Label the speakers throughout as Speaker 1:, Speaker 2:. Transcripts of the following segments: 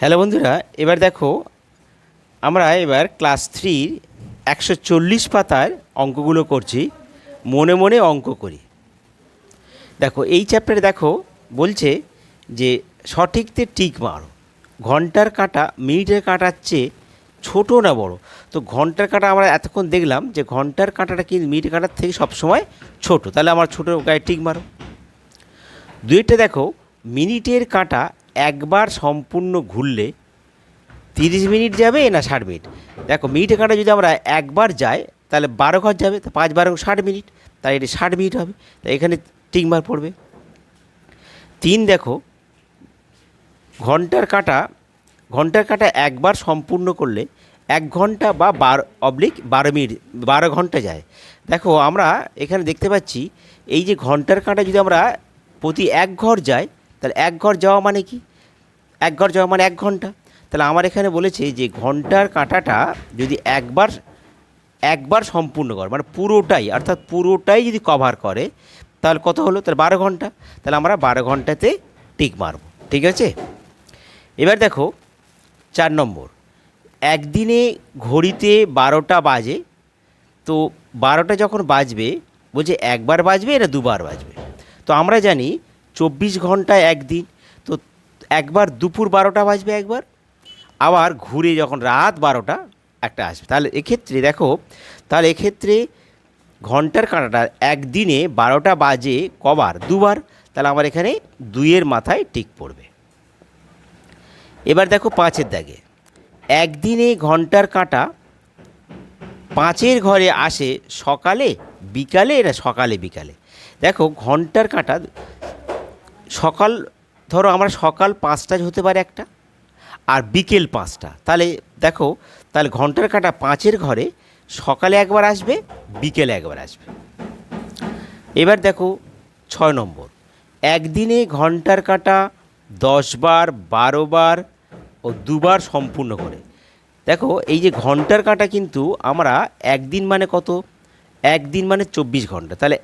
Speaker 1: Hello বন্ধুরা, এবার দেখো আমরা এবার ক্লাস থ্রির একশো চল্লিশ পাতার অঙ্কগুলো করছি, মনে মনে অঙ্ক করি। দেখো, এই চ্যাপ্টারে দেখো বলছে যে সঠিকতে টিক মারো, ঘণ্টার কাঁটা মিনিটের কাঁটার চেয়ে ছোটো না বড়? তো ঘণ্টার কাঁটা আমরা এতক্ষণ দেখলাম যে ঘণ্টার কাঁটাটা কিন্তু মিনিটের কাঁটার থেকে সবসময় ছোট, তাহলে আমার ছোটো গায়ে টিক মারো। দুইটা দেখো, মিনিটের কাঁটা একবার সম্পূর্ণ ঘুরলে তিরিশ মিনিট যাবে না ষাট মিনিট? দেখো মিনিটের কাঁটা যদি আমরা একবার যাই, তাহলে বারো ঘর যাবে, তো পাঁচ, বারো, ষাট মিনিট তাই এটা ষাট মিনিট হবে তাই এখানে টিকমার পড়বে। তিন দেখো, ঘণ্টার কাঁটা ঘণ্টার কাঁটা একবার সম্পূর্ণ করলে এক ঘণ্টা বা বারো, অবলিক বারো মিনিট, বারো ঘণ্টা যায়। দেখো, আমরা এখানে দেখতে পাচ্ছি, এই যে ঘণ্টার কাঁটা যদি আমরা প্রতি এক ঘর যাই তাহলে এক ঘর যাওয়া মানে কি? এক ঘর যাওয়া মানে এক ঘণ্টা। তাহলে আমার এখানে বলেছে যে ঘণ্টার কাঁটাটা যদি একবার একবার সম্পূর্ণ করে মানে পুরোটাই, অর্থাৎ পুরোটাই যদি কভার করে, তাহলে কত হলো? তাহলে বারো ঘণ্টা। তাহলে আমরা বারো ঘন্টাতে টিক মারব। ঠিক আছে? এবার দেখো, চার নম্বর। একদিনে ঘড়িতে বারোটা বাজে, তো বারোটা যখন বাজবে, বলছে একবার বাজবে না দুবার বাজবে? তো আমরা জানি চব্বিশ ঘন্টায় একদিন, তো একবার দুপুর বারোটা বাজবে একবার, আবার ঘুরে যখন রাত বারোটা একটা আসবে। তাহলে এক্ষেত্রে দেখো, তাহলে এক্ষেত্রে ঘণ্টার কাঁটাটা একদিনে বারোটা বাজে কবার? দুবার। তাহলে আমার এখানে দুইয়ের মাথায় টিক পড়বে। এবার দেখো পাঁচের দাগে। একদিনে ঘণ্টার কাঁটা পাঁচের ঘরে আসে সকালে, বিকালে না সকালে বিকালে? দেখো ঘণ্টার কাঁটা সকাল, ধরো আমরা সকাল পাঁচটা হতে পারে একটা, আর বিকেল পাঁচটা। তাহলে দেখো, তাহলে ঘণ্টার কাটা পাঁচের ঘরে সকালে একবার আসবে, বিকেলে একবার আসবে। এবার দেখো, ছয় নম্বর। একদিনে ঘণ্টার কাঁটা দশবার বারোবার ও দুবার সম্পূর্ণ করে। দেখো, এই যে ঘণ্টার কাঁটা কিন্তু আমরা একদিন মানে কত? একদিন মানে চব্বিশ ঘণ্টা। তাহলে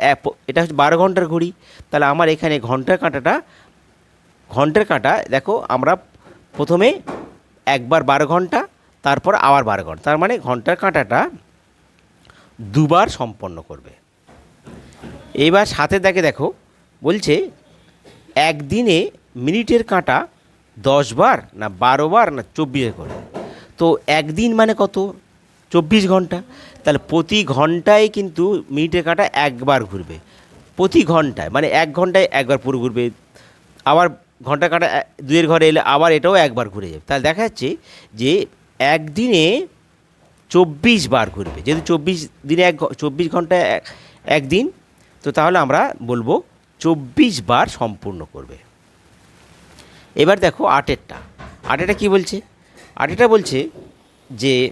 Speaker 1: এটা হচ্ছে বারো ঘণ্টার ঘড়ি। তাহলে আমার এখানে ঘণ্টার কাঁটাটা, ঘণ্টার কাঁটা, দেখো আমরা প্রথমে একবার বারো ঘণ্টা, তারপর আবার বারো ঘণ্টা। তার মানে ঘণ্টার কাঁটাটা দুবার সম্পন্ন করবে। এবার সাথে দেখে দেখো, বলছে একদিনে মিনিটের কাঁটা দশ বার না বারো বার না চব্বিশে করে তো একদিন মানে কত? চব্বিশ ঘণ্টা। তাহলে প্রতি ঘন্টায় কিন্তু মিনিটের কাঁটা একবার ঘুরবে। প্রতি ঘন্টায় মানে এক ঘন্টায় একবার পুরো ঘুরবে। আবার ঘণ্টা কাঁটা দুয়ের ঘরে এলে আবার এটাও একবার ঘুরে যাবে। তাহলে দেখা যাচ্ছে যে একদিনে চব্বিশ বার ঘুরবে। যেহেতু চব্বিশ দিনে এক চব্বিশ ঘন্টায় এক- একদিন, তো তাহলে আমরা বলব চব্বিশ বার সম্পূর্ণ করবে। এবার দেখো আটেরটা। আটেরটা কি বলছে? আটেরটা বলছে যে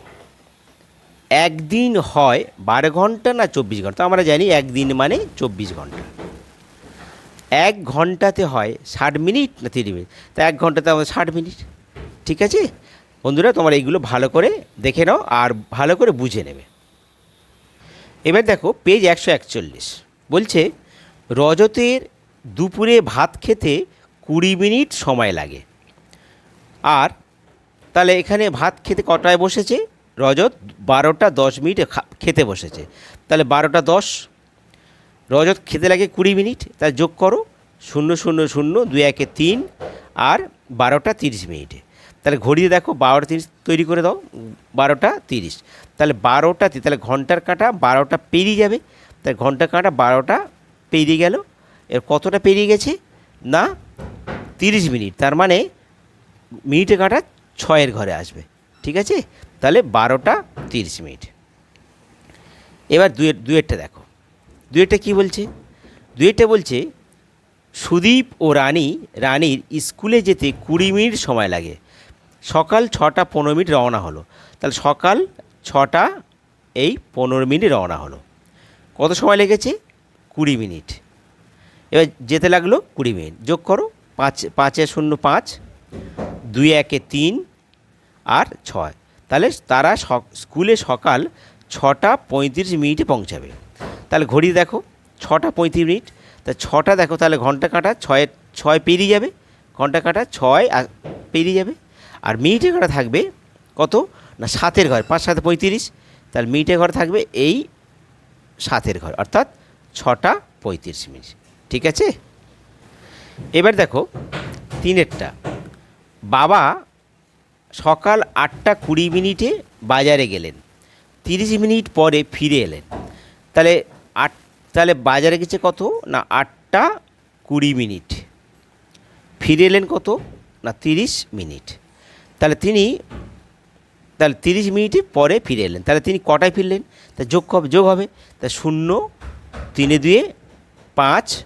Speaker 1: একদিন হয় বারো ঘণ্টা না চব্বিশ ঘণ্টা? আমরা জানি একদিন মানে চব্বিশ ঘণ্টা। এক ঘন্টাতে হয় ষাট মিনিট না তিরিশ মিনিট? তা এক ঘন্টাতে আমাদের ষাট মিনিট। ঠিক আছে? বন্ধুরা, তোমরা এইগুলো ভালো করে দেখে নাও আর ভালো করে বুঝে নেবে। এবার দেখো, পেজ একশো একচল্লিশ। বলছে, রজতের দুপুরে ভাত খেতে কুড়ি মিনিট সময় লাগে। আর তাহলে এখানে ভাত খেতে কটায় বসেছে? রজত বারোটা দশ মিনিটে খেতে বসেছে। তাহলে বারোটা দশ, রজত খেতে লাগে কুড়ি মিনিট তার যোগ করো, শূন্য শূন্য শূন্য, দুই, একে তিন, আর বারোটা তিরিশ মিনিটে। তাহলে ঘড়িতে দেখো বারোটা তিরিশ তৈরি করে দাও, বারোটা তিরিশ। তাহলে বারোটা তাহলে ঘণ্টার কাঁটা বারোটা পেরিয়ে যাবে। তাহলে ঘণ্টার কাঁটা বারোটা পেরিয়ে গেল। এর কতটা পেরিয়ে গেছে? না, তিরিশ মিনিট। তার মানে মিনিটে কাঁটা ছয়ের ঘরে আসবে। ঠিক আছে? তাহলে বারোটা তিরিশ মিনিট। এবার দুয়ের দুয়েরটা দেখো। দুয়েরটা কি বলছে? দুয়েরটা বলছে, সুদীপ ও রানী, রানীর স্কুলে যেতে কুড়ি মিনিট সময় লাগে। সকাল ছটা পনেরো মিনিট রওনা হলো। তাহলে সকাল ছটা এই পনেরো মিনিট রওনা হলো। কত সময় লেগেছে? কুড়ি মিনিট। এবার যেতে লাগল কুড়ি মিনিট। যোগ করো, পাঁচ, পাঁচে শূন্য পাঁচ, দুই একে তিন, আর ছয়। তাহলে তারা সক- স্কুলে সকাল ছটা পঁয়ত্রিশ মিনিটে পৌঁছাবে। তাহলে ঘড়ি দেখো, ছটা পঁয়ত্রিশ মিনিট, তা ছটা দেখো তাহলে ঘণ্টা কাটা ছয় ছয় পেরিয়ে যাবে, ঘণ্টা কাটা ছয় আর পেরিয়ে যাবে। আর মিনিটে ঘরে থাকবে কত? না, সাতের ঘর, পাঁচ সাথে পঁয়ত্রিশ। তাহলে মিনিটের ঘরে থাকবে এই সাতের ঘর, অর্থাৎ ছটা পঁয়ত্রিশ মিনিট। ঠিক আছে? এবার দেখো, তিনেরটা। বাবা সকাল আটটা কুড়ি মিনিটে বাজারে গেলেন। তিরিশ মিনিট পরে ফিরে এলেন। তাহলে আট, তাহলে বাজারে গেছে কত? না, আটটা কুড়ি মিনিট। ফিরে এলেন কত? না, তিরিশ মিনিট। তাহলে তিনি, তাহলে তিরিশ মিনিটে পরে ফিরে এলেন। তাহলে তিনি কটায় ফিরলেন? তা যোগ হবে যোগ হবে। তা শূন্য, তিনে দুয়ে পাঁচ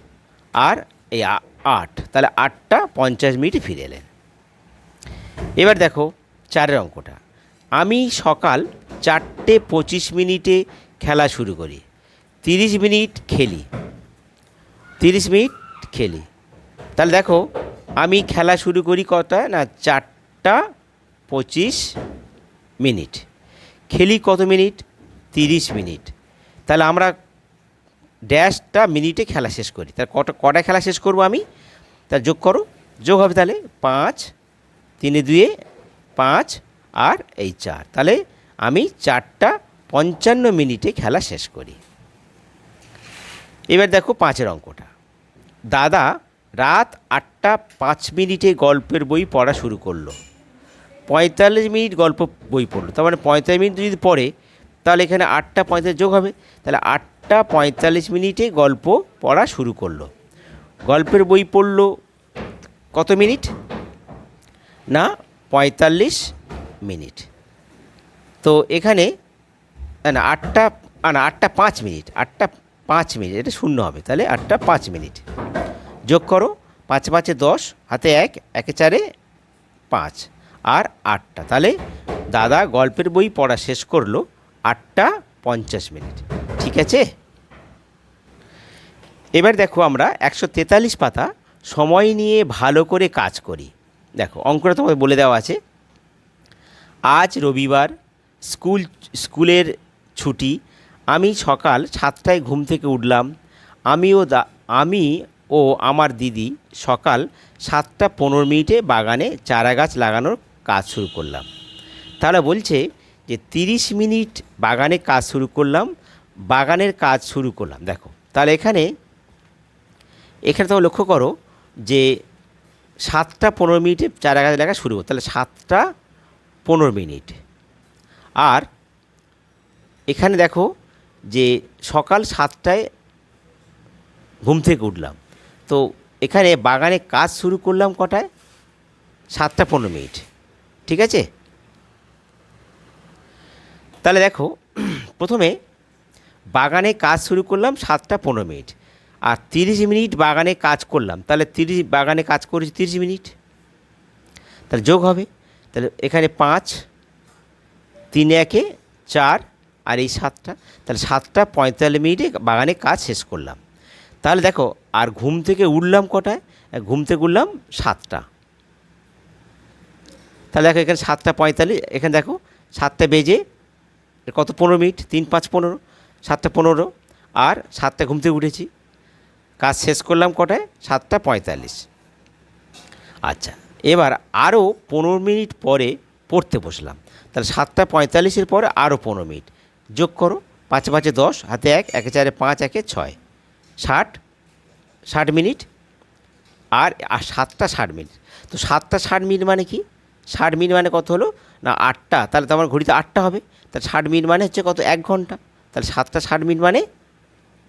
Speaker 1: আর এই আট। তাহলে আটটা পঞ্চাশ মিনিটে ফিরে এলেন। এবার দেখো চারের অঙ্কটা। আমি সকাল চারটে পঁচিশ মিনিটে খেলা শুরু করি। তিরিশ মিনিট খেলি। তিরিশ মিনিট খেলি। তাহলে দেখো, আমি খেলা শুরু করি কটা না, চারটা পঁচিশ মিনিট। খেলি কত মিনিট? তিরিশ মিনিট। তাহলে আমরা ড্যাশটা মিনিটে খেলা শেষ করি। তাহলে কটা কটা খেলা শেষ করব আমি? তাহলে যোগ করো। যোগ হবে তাহলে পাঁচ, তিনে দুয়ে পাঁচ আর এই চার। তাহলে আমি চারটা পঞ্চান্ন মিনিটে খেলা শেষ করি। এবার দেখো পাঁচের অঙ্কটা। দাদা রাত আটটা পাঁচ মিনিটে গল্পের বই পড়া শুরু করল। পঁয়তাল্লিশ মিনিট গল্প বই পড়ল। তার মানে পঁয়তাল্লিশ মিনিট যদি পড়ে, তাহলে এখানে আটটা পঁয়তাল্লিশ যোগ হবে। তাহলে আটটা পঁয়তাল্লিশ মিনিটে গল্প পড়া শুরু করল। গল্পের বই পড়ল কত মিনিট? না পঁয়তাল্লিশ মিনিট। তো এখানে না, আটটা না আটটা পাঁচ মিনিট আটটা পাঁচ মিনিট এটা শূন্য হবে তাহলে আটটা পাঁচ মিনিট। যোগ করো পাঁচ পাঁচে দশ হাতে এক একে চারে পাঁচ আর আটটা তাহলে দাদা গল্পের বই পড়া শেষ করল আটটা পঞ্চাশ মিনিট ঠিক আছে? এবার দেখো আমরা একশো তেতাল্লিশ পাতা সময় নিয়ে ভালো করে কাজ করি। দেখো, অঙ্কটা তোমাকে বলে দেওয়া আছে। আজ রবিবার স্কুল, স্কুলের ছুটি। আমি সকাল সাতটায় ঘুম থেকে উঠলাম। আমিও দা, আমি ও আমার দিদি সকাল সাতটা পনেরো মিনিটে বাগানে চারা গাছ লাগানোর কাজ শুরু করলাম। তারা বলছে যে তিরিশ মিনিট বাগানে কাজ শুরু করলাম, বাগানের কাজ শুরু করলাম। দেখো, তাহলে এখানে এখানে তোমরা লক্ষ্য করো যে সাতটা পনেরো মিনিটে চারা গাছ লাগা শুরু তাহলে সাতটা পনেরো মিনিট। আর এখানে দেখো যে সকাল সাতটায় ঘুম থেকে উঠলাম। তো এখানে বাগানে কাজ শুরু করলাম কটায়? সাতটা পনেরো মিনিট। ঠিক আছে? তাহলে দেখো, প্রথমে বাগানে কাজ শুরু করলাম সাতটা পনেরো মিনিট। আর তিরিশ মিনিট বাগানে কাজ করলাম। তাহলে তিরিশ, বাগানে কাজ করেছি তিরিশ মিনিট। তাহলে যোগ হবে। তাহলে এখানে পাঁচ, তিন একে চার আর এই সাতটা। তাহলে সাতটা পঁয়তাল্লিশ মিনিটে বাগানে কাজ শেষ করলাম। তাহলে দেখো, আর ঘুম থেকে উঠলাম কটায়? ঘুম থেকে উঠলাম সাতটা। তাহলে দেখো এখানে সাতটা পঁয়তাল্লিশ, এখানে দেখো সাতটা বেজে কত? পনেরো মিনিট, তিন পাঁচ পনেরো, সাতটা পনেরো, আর সাতটা ঘুম থেকে উঠেছি। কাজ শেষ করলাম কটায় সাতটা পঁয়তাল্লিশ। আচ্ছা এবার আরও পনেরো মিনিট পরে পড়তে বসলাম। তাহলে সাতটা পঁয়তাল্লিশের পরে আরও পনেরো মিনিট। যোগ করো, পাঁচ পাঁচে দশ, হাতে এক, একে চারে পাঁচ, একে ছয়। ষাট ষাট মিনিট। আর আর সাতটা ষাট মিনিট। তো সাতটা ষাট মিনিট মানে কি? ষাট মিনিট মানে কত হলো? না, আটটা। তাহলে তো আমার ঘড়িতে আটটা হবে। তাহলে ষাট মিনিট মানে হচ্ছে কত? এক ঘণ্টা। তাহলে সাতটা ষাট মিনিট মানে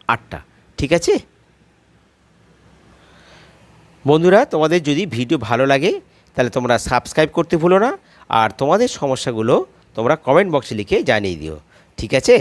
Speaker 1: আটটা। ঠিক আছে? বন্ধুরা, তোমাদের যদি ভিডিও ভালো লাগে, তাহলে তোমরা সাবস্ক্রাইব করতে ভুলো না, আর তোমাদের সমস্যাগুলো তোমরা কমেন্ট বক্সে লিখে জানিয়ে দিও। ঠিক আছে?